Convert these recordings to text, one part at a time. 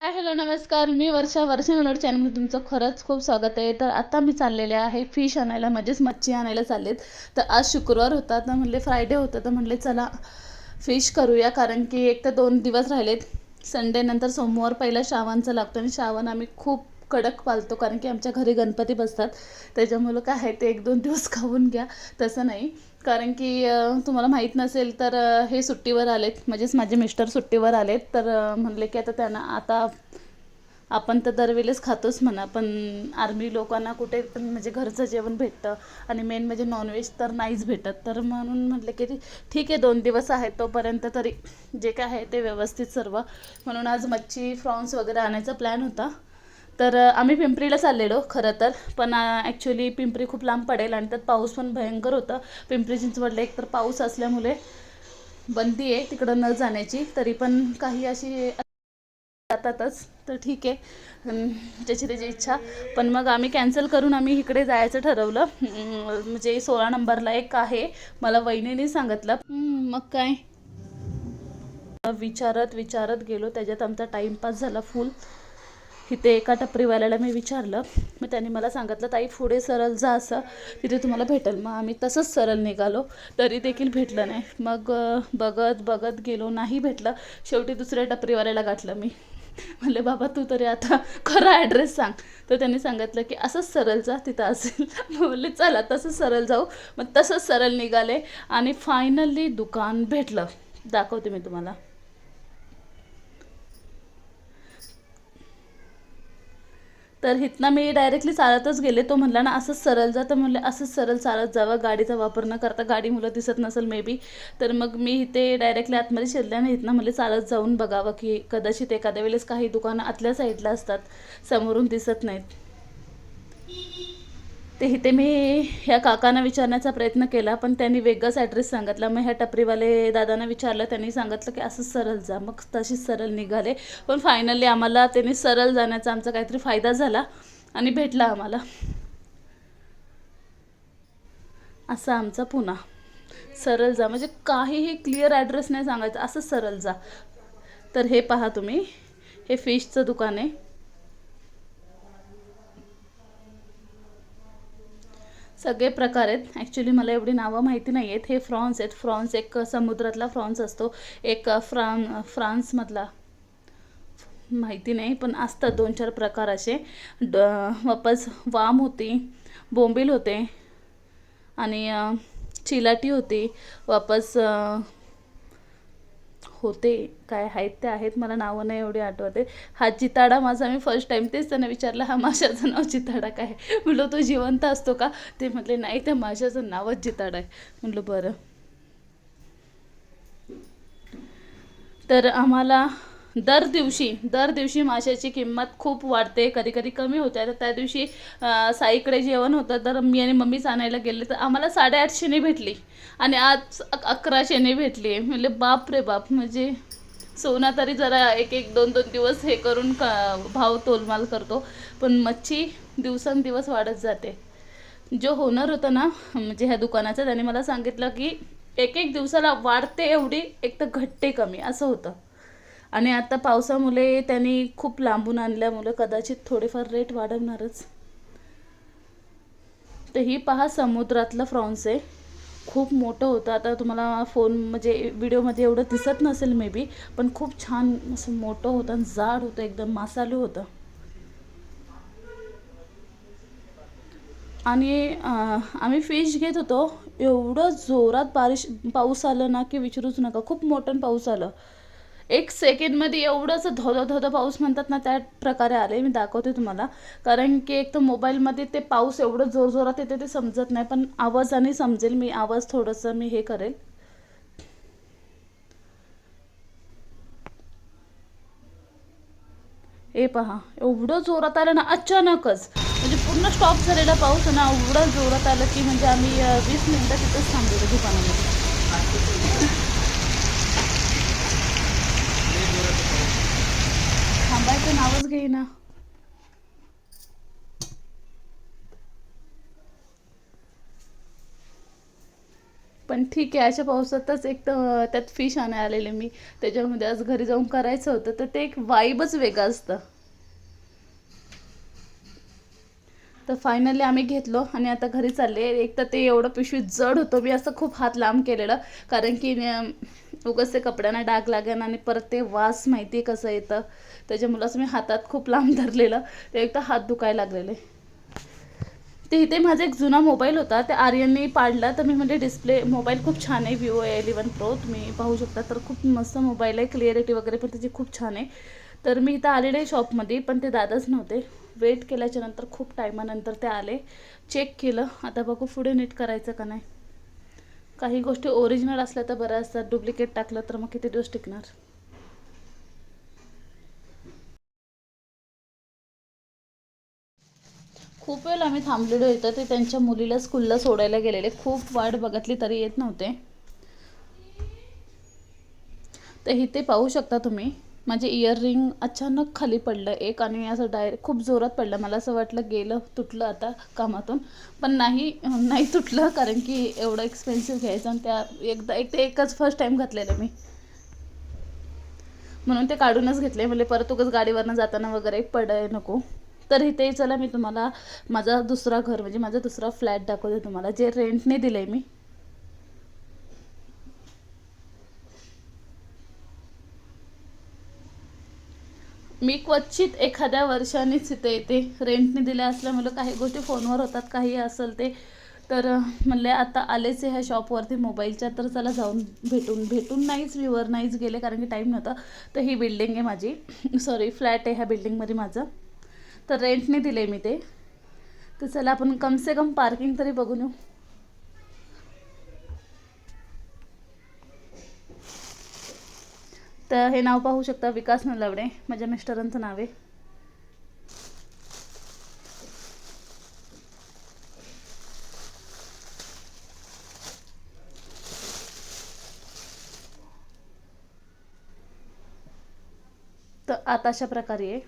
Hi hello नमस्कार. मी वर्षा वर्षा node चॅनलमध्ये तुमचं खरंच खूप स्वागत आहे. तर आता मी चाललेले आहे फिश आणायला म्हणजेच मच्छी आणायला चाललेत. तर आज शुक्रवार होता तर म्हणले फ्रायडे होता तर म्हणले चला फिश करूया कारण की एक तर दोन दिवस राहिलेत. संडे नंतर सोमवार पहिला श्रावणचा लागतो आणि श्रावण आम्ही खूप कडक पालतो कारण की आमच्या घरी गणपती बसतात. त्याच्यामुळं काय आहे ते एक दोन दिवस खाऊन घ्या. तसं नाही. कारण की तुम्हाला माहीत नसेल तर हे सुट्टीवर आलेत. म्हणजेच माझे मिस्टर सुट्टीवर आलेत. तर म्हणले की आता त्यांना आता आपण तर दरवेळेस खातोच म्हणा पण आर्मी लोकांना कुठे पण म्हणजे घरचं जेवण भेटतं आणि मेन म्हणजे नॉनव्हेज तर नाहीच भेटत. तर म्हणून म्हटलं की ठीक आहे दोन दिवस आहेत तोपर्यंत तरी जे काय आहे ते व्यवस्थित सर्व. म्हणून आज मच्छी फ्रॉन्स वगैरे आणायचा प्लॅन होता. तर आम्ही पिंपरीला चाललेलो खरं तर. पण ॲक्च्युली पिंपरी खूप लांब पडेल आणि त्यात पाऊस पण भयंकर होता. पिंपरी चिंचवडला एक तर पाऊस असल्यामुळे बंदी आहे तिकडं न जाण्याची. तरी पण काही अशी जातातच तर ठीक आहे. ज्याची त्याची इच्छा. पण मग आम्ही कॅन्सल करून आम्ही इकडे जायचं ठरवलं. म्हणजे सोळा नंबरला एक आहे. मला वहिनीने सांगितलं. मग काय? विचारत विचारत गेलो. त्याच्यात आमचा टाईमपास झाला फुल तिथे एका टपरीवाल्याला मी विचारलं. मग त्यांनी मला सांगितलं ताई पुढे सरळ जा असं. तिथे तुम्हाला भेटेल. मग आम्ही तसंच सरळ निघालो. तरी देखील भेटलं नाही. मग बघत बघत गेलो. नाही भेटलं. शेवटी दुसऱ्या टपरीवाल्याला गाठलं मी. म्हणले बाबा तू तरी आता खरा ॲड्रेस सांग. तर त्यांनी सांगितलं की असंच सरळ जा तिथं असेल. म्हणले चला तसंच सरळ जाऊ. मग तसंच सरळ निघाले आणि फायनली दुकान भेटलं. दाखवते मी तुम्हाला. तर इथनं मी डायरेक्टली चालतच गेले. तो म्हणला ना असंच सरळ जा. तर म्हणले असंच सरळ चालत जावं. गाडीचा वापर न करता गाडी मुलं दिसत नसेल मे बी तर मग मी इथे डायरेक्टली आतमध्ये शिरल्याने इथनं म्हणले चालत जाऊन बघावं की कदाचित एखाद्या वेळेस काही दुकानं आतल्या साईडला असतात समोरून दिसत नाहीत. ते इथे मी ह्या काकांना विचारण्याचा प्रयत्न केला पण त्यांनी वेगळाच ॲड्रेस सांगितला. मग ह्या टपरीवाले दादांना विचारलं त्यांनी सांगितलं की असं सरळ जा. मग तशीच सरळ निघाले. पण फायनली आम्हाला त्यांनी सरळ जाण्याचा आमचा काहीतरी फायदा झाला आणि भेटला आम्हाला. असा आमचा पुन्हा. सरळ जा. म्हणजे काहीही क्लिअर ॲड्रेस नाही सांगायचं. असं सरळ जा. तर हे पहा तुम्ही. हे फिशचं दुकान आहे. सगळे प्रकार आहेत. ॲक्च्युली मला एवढी नावं माहिती नाही आहेत. हे फ्रॉन्स आहेत. फ्रॉन्स एक समुद्रातला फ्रॉन्स असतो. एक फ्रान फ्रान्समधला माहिती नाही पण असतात दोन चार प्रकार असे. ड वापस वाम होती बोंबील होते आणि चिलाटी होती. वापस होते काय आहेत ते आहेत मला नावं नाही एवढी आठवते. हा चिताडा माझा मी फर्स्ट टाईम तेच त्यांना विचारलं हा माशाचं नाव चिताडा काय? आहे? तो जिवंत असतो का? ते म्हटले नाही त्या माशाचं नावच चिताडा आहे. म्हटलं बरं. तर आम्हाला दर दिवशी दर दिवशी माशाची किंमत खूप वाढते. कधी कधी कमी होते. तर त्या दिवशी साईकडे जेवण होतं. तर मी आणि मम्मीच आणायला गेले तर आम्हाला साडेआठशेने भेटली. आणि आज अकराशेने भेटली. म्हणजे बाप रे बाप म्हणजे सोना तरी जरा एक एक दोन दोन दिवस हे करून क भाव तोलमाल करतो. पण मच्छी दिवसेंदिवस वाढत जाते. जो होणार होता ना म्हणजे ह्या दुकानाचा त्याने मला सांगितलं की एक एक दिवसाला वाढते एवढी एक तर घट्टे कमी असं होतं. आणि आता पावसामुळे त्यांनी खूप लांबून आणल्यामुळे कदाचित थोडेफार रेट वाढवणारच. तर ही पहा समुद्रातलं फ्रॉन्स आहे. खूप मोठं होतं. आता तुम्हाला फोन म्हणजे व्हिडिओमध्ये एवढं दिसत नसेल मे बी पण खूप छान असं मोठं होतं आणि जाड होतं एकदम मासालू होतं. आणि आम्ही फिश घेत होतो. एवढं जोरात बारिश पाऊस आलं ना की विचारूच नका. खूप मोठं पाऊस आलं. एक सेकंडमध्ये एवढंच धोधो धोधो पाऊस म्हणतात ना त्या प्रकारे आले मी दाखवते तुम्हाला. कारण की एक तर मोबाईलमध्ये ते पाऊस एवढं जोरजोरात येते ते समजत नाही. पण आवाजाने समजेल मी. आवाज थोडंसं मी हे करेल. हे पहा. एवढं जोरात आलं ना अचानकच. म्हणजे पूर्ण स्टॉप झालेला पाऊस ना एवढं जोरात आलं की म्हणजे आम्ही वीस मिनिटं तिथंच थांबलेलो दुकानामध्ये. नावच घेईना. पण ठीक आहे अशा पावसातच एक तर त्यात फिश आणायला आलेले मी. त्याच्यामध्ये आज घरी जाऊन करायचं होतं तर ते एक वाईबच वेगळं असतं. तर फायनली आम्ही घेतलो आणि आता घरी चालले. एक तर ते एवढं पिशवी जड होतं मी असं खूप हात लांब केलेलं. कारण की उगाच ते कपड्यांना डाग लागेन आणि परत ते वास माहिती आहे कसं येतं? त्याच्यामुळे असं मी हातात खूप लांब धरलेलं. ते एक तर हात दुखायला लागलेले. ते इथे माझा एक जुना मोबाईल होता. ते आर्यनने पाडला. तर मी म्हणजे डिस्प्ले मोबाईल खूप छान आहे. विवो एलेवन प्रो तुम्ही पाहू शकता. तर खूप मस्त मोबाईल आहे. क्लिअरिटी वगैरे पण त्याची खूप छान आहे. तर मी इथं आलेले आहे शॉपमध्ये पण ते दादाच नव्हते. वेट केल्याच्यानंतर खूप टायमानंतर ते आले. चेक केलं. आता बघू पुढे नीट करायचं का नाही. काही गोष्टी ओरिजिनल असल्या तर बऱ्या असतात डुप्लिकेट टाकलं तर मग किती दिवस टिकणार? खूप वेळ आम्ही थांबलेलो इथं. ते त्यांच्या मुलीला स्कूलला सोडायला गेलेले. खूप वाट बघितली तरी येत नव्हते. तर इथे पाहू शकता तुम्ही. माझे इयररिंग अचानक खाली पडलं. एक आणि असं डायरेक्ट खूप जोरात पडलं. मला असं वाटलं गेलं तुटलं आता कामातून. पण नाही नाही तुटलं कारण की एवढं एक्सपेन्सिव्ह घ्यायचं आणि त्या एकदा एक ते एकच फर्स्ट टाईम घातलेलं मी. म्हणून ते काढूनच घेतले म्हणजे परत उगाच गाडीवरनं जाताना वगैरे पडाय नको. तर इथे चला मी तुम्हाला माझा दुसरा घर म्हणजे माझा दुसरा फ्लॅट दाखवते तुम्हाला जे रेंटने दिलं आहे मी. मी क्वचित एखाद्या वर्षानेच इथे येते. रेंटने दिल्या असल्यामुळं काही गोष्टी फोनवर होतात काही असेल ते. तर म्हणले आता आलेच आहे ह्या शॉपवरती मोबाईलच्या तर चला जाऊन भेटून भेटून नाहीच व्ह्यूवर नाहीच गेले कारण की टाईम नव्हता. तर ही बिल्डिंग आहे माझी. सॉरी फ्लॅट आहे ह्या बिल्डिंगमध्ये माझं. तर रेंटने दिले मी ते. तर चला आपण कमसे कम पार्किंग तरी बघून येऊ. तर हे नाव पाहू शकता विकास नलावडे माझ्या मिस्टरांचं नाव आहे. तर आता अशा प्रकारे आहे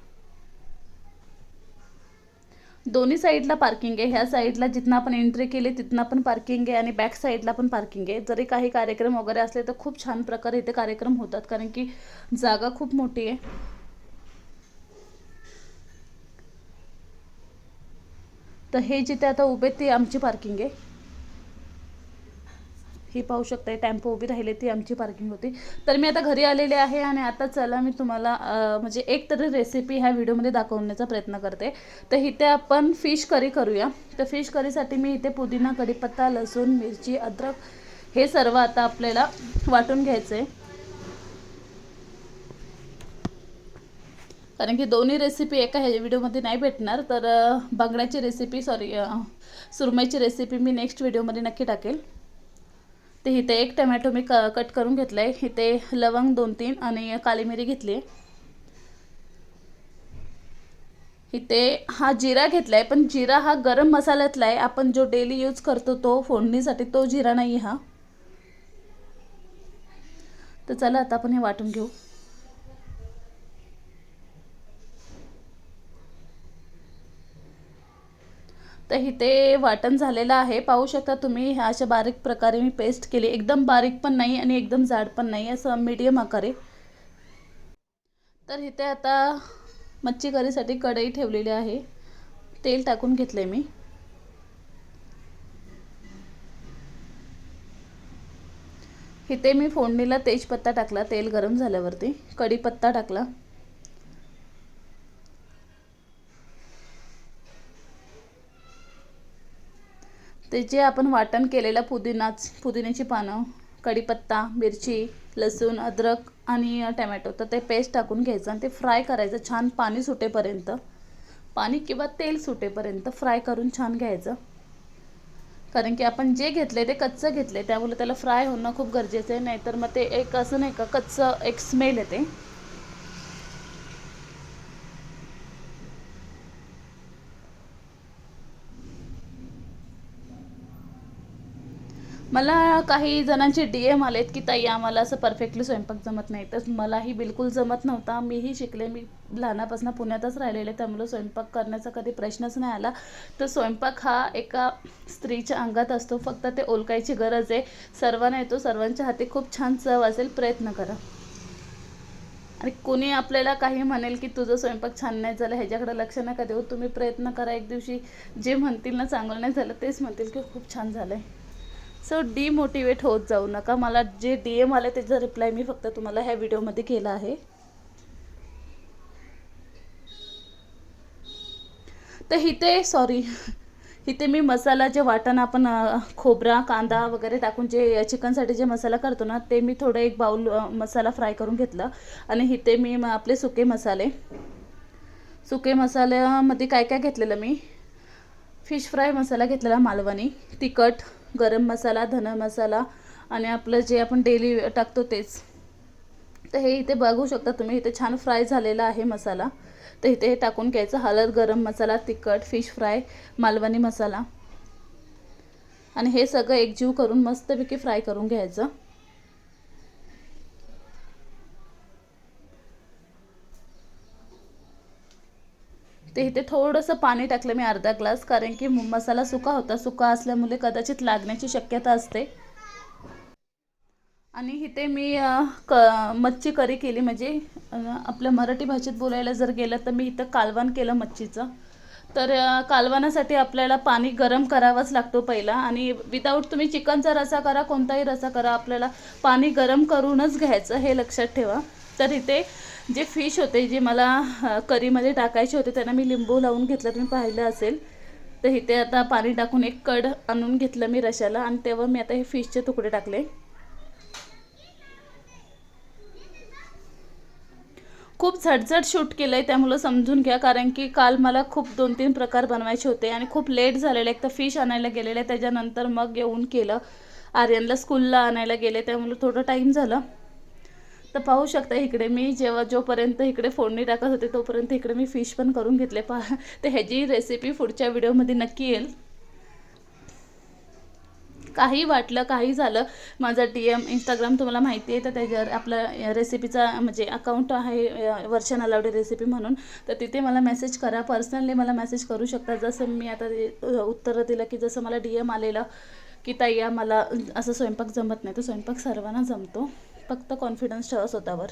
दोन्ही साईडला पार्किंग आहे. ह्या साईडला जिथनं आपण एंट्री केली तिथनं पण पार्किंग आहे आणि बॅक साईडला पण पार्किंग आहे. जरी काही कार्यक्रम वगैरे असले तर खूप छान प्रकारे इथे कार्यक्रम होतात. कारण की जागा खूप मोठी आहे. तर हे जिथे आता उभे ते आमची पार्किंग आहे. ही पाहू शकता टेम्पो उभी राहिले ती आमची पार्किंग होती. तर मी आता घरी आलेले आहे आणि आता चला मी तुम्हाला म्हणजे एक तरी रेसिपी ह्या व्हिडिओमध्ये दाखवण्याचा प्रयत्न करते. तर इथे आपण फिश करी करूया. तर फिश करीसाठी मी इथे पुदिना कढीपत्ता लसूण मिरची अद्रक हे सर्व आता आपल्याला वाटून घ्यायचं आहे कारण की दोन्ही रेसिपी एका ह्या व्हिडिओमध्ये नाही भेटणार तर बांगड्याची रेसिपी सॉरी सुरमईची रेसिपी मी नेक्स्ट व्हिडिओमध्ये नक्की टाकेल. ते इथे एक टमॅटो मी क कट करून घेतला आहे इथे लवंग दोन तीन आणि काली मिरी घेतली. आहे इथे हा जिरा घेतला आहे पण जिरा हा गरम मसाल्यातला आहे. आपण जो डेली यूज करतो तो फोडणीसाठी तो जिरा नाही हा. तर चला आता आपण हे वाटून घेऊ. तर इथे वाटण झालेलं आहे. पाहू शकता तुम्ही ह्या अशा बारीक प्रकारे मी पेस्ट केली. एकदम बारीक पण नाही आणि एकदम जाड पण नाही. असं मीडियम आकारे. तर इथे आता मच्छी करीसाठी कढई ठेवलेली आहे. तेल टाकून घेतले मी. इथे मी फोडणीला तेजपत्ता टाकला. तेल गरम झाल्यावरती. कढीपत्ता टाकला. ते जे आपण वाटण केलेलं पुदिनाच पुदिन्याची पानं कढीपत्ता मिरची लसूण अद्रक आणि टमॅटो तर ते पेस्ट टाकून घ्यायचं आणि ते फ्राय करायचं छान पाणी सुटेपर्यंत. पाणी किंवा तेल सुटेपर्यंत फ्राय करून छान घ्यायचं. कारण की आपण जे घेतले ते कच्चं घेतले त्यामुळे त्याला फ्राय होणं खूप गरजेचं आहे. नाहीतर मग ते एक असं नाही का कच्चं एक स्मेल येते. मला काही जणांचे डी एम आलेत की ताई आम्हाला असं परफेक्टली स्वयंपाक जमत नाही. तर मलाही बिलकुल जमत नव्हता. मीही शिकले. मी लहानापासून पुण्यातच राहिलेले त्यामुळे स्वयंपाक करण्याचा कधी प्रश्नच नाही आला. तर स्वयंपाक हा एका स्त्रीच्या अंगात असतो. फक्त ते ओळखायची गरज आहे. सर्वांना येतो. सर्वांच्या हाती खूप छान चव असेल. प्रयत्न करा. आणि कोणी आपल्याला काही म्हणेल की तुझं स्वयंपाक छान नाही झालं ह्याच्याकडे लक्ष नका देऊ. तुम्ही प्रयत्न करा. एक दिवशी जे म्हणतील ना चांगलं नाही झालं तेच म्हणतील की खूप छान झालं आहे सो डिमोटिवेट होत जाऊ नका. मला जे डी एम आले त्याचा रिप्लाय मी फक्त तुम्हाला ह्या व्हिडिओमध्ये केला आहे. तर इथे सॉरी इथे मी मसाला जे वाटाणा आपण खोबरा कांदा वगैरे टाकून जे चिकनसाठी जे मसाला करतो ना ते मी थोडं एक बाउल मसाला फ्राय करून घेतला. आणि इथे मी आपले सुके मसाले. सुके मसाल्यामध्ये काय काय घेतलेलं मी? फिश फ्राय मसाला घेतलेला मालवणी तिखट गरम मसाला धन मसाला आणि आपलं जे आपण डेली टाकतो तेच. तर हे इथे बघू शकता तुम्ही इथे छान फ्राय झालेला आहे मसाला. तर इथे हे टाकून घ्यायचं हळद गरम मसाला तिखट फिश फ्राय मालवणी मसाला. आणि हे सगळं एकजीव करून मस्तपैकी फ्राय करून घ्यायचं. ते इथे थोडंसं पाणी टाकलं मी अर्धा ग्लास कारण की मसाला सुका होता. सुका असल्यामुळे कदाचित लागण्याची शक्यता असते. आणि इथे मी क मच्छी करी केली. म्हणजे आपल्या मराठी भाषेत बोलायला जर गेलं तर मी इथं कालवण केलं मच्छीचं. तर अ, कालवणासाठी आपल्याला पाणी गरम करावंच लागतो पहिला. आणि विदाऊट तुम्ही चिकनचा रसा करा कोणताही रसा करा आपल्याला पाणी गरम करूनच घ्यायचं हे लक्षात ठेवा. तर इथे जे फिश होते जे मला करीमध्ये टाकायचे होते त्यांना मी लिंबू लावून घेतलं तुम्ही पाहिलं असेल. तर इथे आता पाणी टाकून एक कड आणून घेतलं मी रशाला आणि तेव्हा मी आता हे फिशचे तुकडे टाकले. खूप झटझट शूट केलं आहे त्यामुळं समजून घ्या कारण की काल मला खूप दोन तीन प्रकार बनवायचे होते आणि खूप लेट झालेलं एक तर फिश आणायला गेलेले त्याच्यानंतर मग येऊन केलं. आर्यनला स्कूलला आणायला गेले. त्यामुळं थोडं टाईम झालं. तर पाहू शकता इकडे मी जेव्हा जोपर्यंत इकडे फोडणी टाकत होते तोपर्यंत इकडे मी फिश पण करून घेतले. पा तर ह्याची रेसिपी पुढच्या व्हिडिओमध्ये नक्की येईल. काही वाटलं काही झालं माझा डी एम इंस्टाग्राम तुम्हाला माहिती आहे तर त्याच्यावर आपलं रेसिपीचा म्हणजे अकाउंट आहे अ, वर्षा नलावडे रेसिपी म्हणून. तर तिथे मला मेसेज करा. पर्सनली मला मेसेज करू शकता. जसं मी आता उत्तरं दिलं की जसं मला डी एम आलेलं की ताई मला असं स्वयंपाक जमत नाही तर स्वयंपाक सर्वांना जमतो. फक्त कॉन्फिडन्स ठेवा स्वतःवर.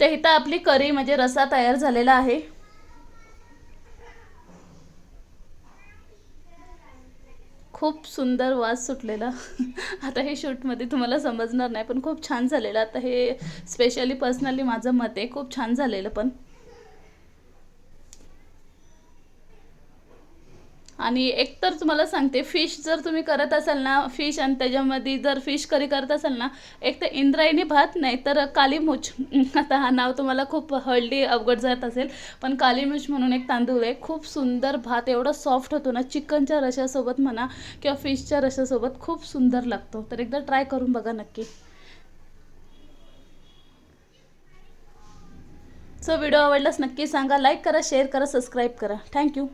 तर इथं आपली करी म्हणजे रसा तयार झालेला आहे. खूप सुंदर वास सुटलेला. आता हे शूटमध्ये तुम्हाला समजणार नाही पण खूप छान झालेलं. आता हे स्पेशली पर्सनली माझं मत आहे खूप छान झालेलं पण. आणि एकतर तुम्हाला सांगते फिश जर तुम्ही करत असाल ना फिश आणि त्याच्यामध्ये जर फिश करी करत असाल ना एक तर इंद्रायणी भात नाही तर कालीमुच आता हा नाव तुम्हाला खूप हळदी अवघड जात असेल पण कालीमुच म्हणून एक तांदूळ आहे. खूप सुंदर भात एवढा सॉफ्ट होतो ना चिकनच्या रशासोबत म्हणा किंवा फिशच्या रशासोबत खूप सुंदर लागतो. तर एकदा ट्राय करून बघा नक्की. सो व्हिडिओ आवडलास नक्की सांगा लाईक करा शेअर करा सबस्क्राईब करा. थँक्यू